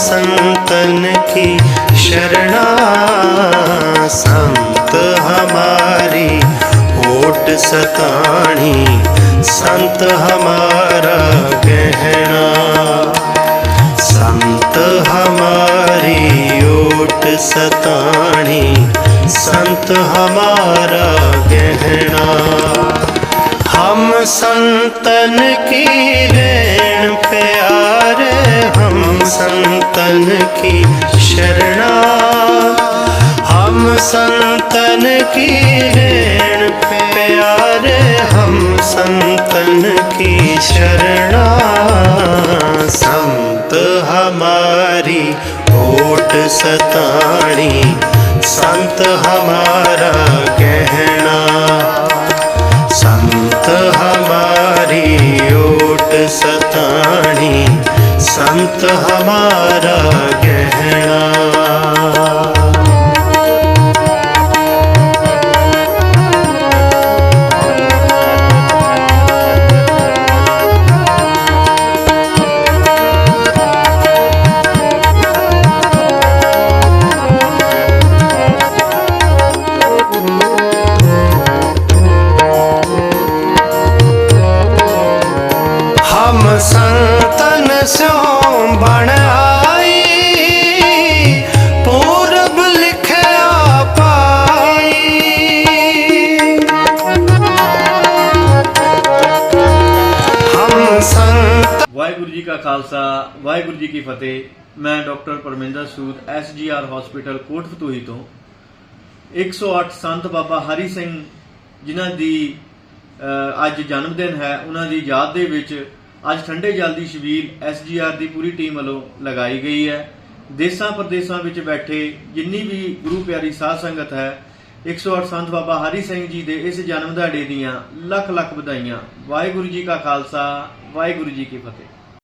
संतन की शरणा संत हमारी ओट सताणी संत हमारा गहना संत हमारी ओट सताणी संत हमारा गहना हम संतन की रेण प्यारे हम संतन की शरणा हम संतन की रेण प्यारे हम संतन की शरणा संत हमारी ओट सताणी संत हमारा गहना संत हमारी ओट सताणी संत हमारा गहना हम ਵਾਹਿਗੁਰੂ ਜੀ ਕਾ ਖਾਲਸਾ, ਵਾਹਿਗੁਰੂ ਜੀ ਕੀ ਫਤਿਹ। ਮੈਂ doctor Parminder Sood SGR hospital Kotfatuhi ਤੋਂ। 108 ਸੰਤ ਬਾਬਾ ਹਰੀ ਸਿੰਘ, ਜਿਨ੍ਹਾਂ ਦੀ ਅੱਜ ਜਨਮ ਦਿਨ ਹੈ, ਉਹਨਾਂ ਦੀ ਯਾਦ ਦੇ ਵਿੱਚ ਅੱਜ ਠੰਡੇ ਜਲ ਦੀ ਸ਼ਬੀਲ ਐਸਜੀਆਰ ਦੀ ਪੂਰੀ ਟੀਮ ਵੱਲੋਂ ਲਗਾਈ ਗਈ ਹੈ। ਦੇਸਾਂ ਪ੍ਰਦੇਸਾਂ ਵਿੱਚ ਬੈਠੇ ਜਿੰਨੀ ਵੀ ਗੁਰੂ ਪਿਆਰੀ ਸਾਧ ਸੰਗਤ ਹੈ 108 ਸੰਤ ਬਾਬਾ ਹਰੀ ਸਿੰਘ ਜੀ ਦੇ ਇਸ ਜਨਮ ਦਿਹਾੜੇ ਦੀਆਂ ਲੱਖ ਲੱਖ ਵਧਾਈਆਂ। ਵਾਹਿਗੁਰੂ ਜੀ ਕਾ ਖਾਲਸਾ, ਵਾਹਿਗੁਰੂ ਜੀ ਕੀ ਫਤਿਹ।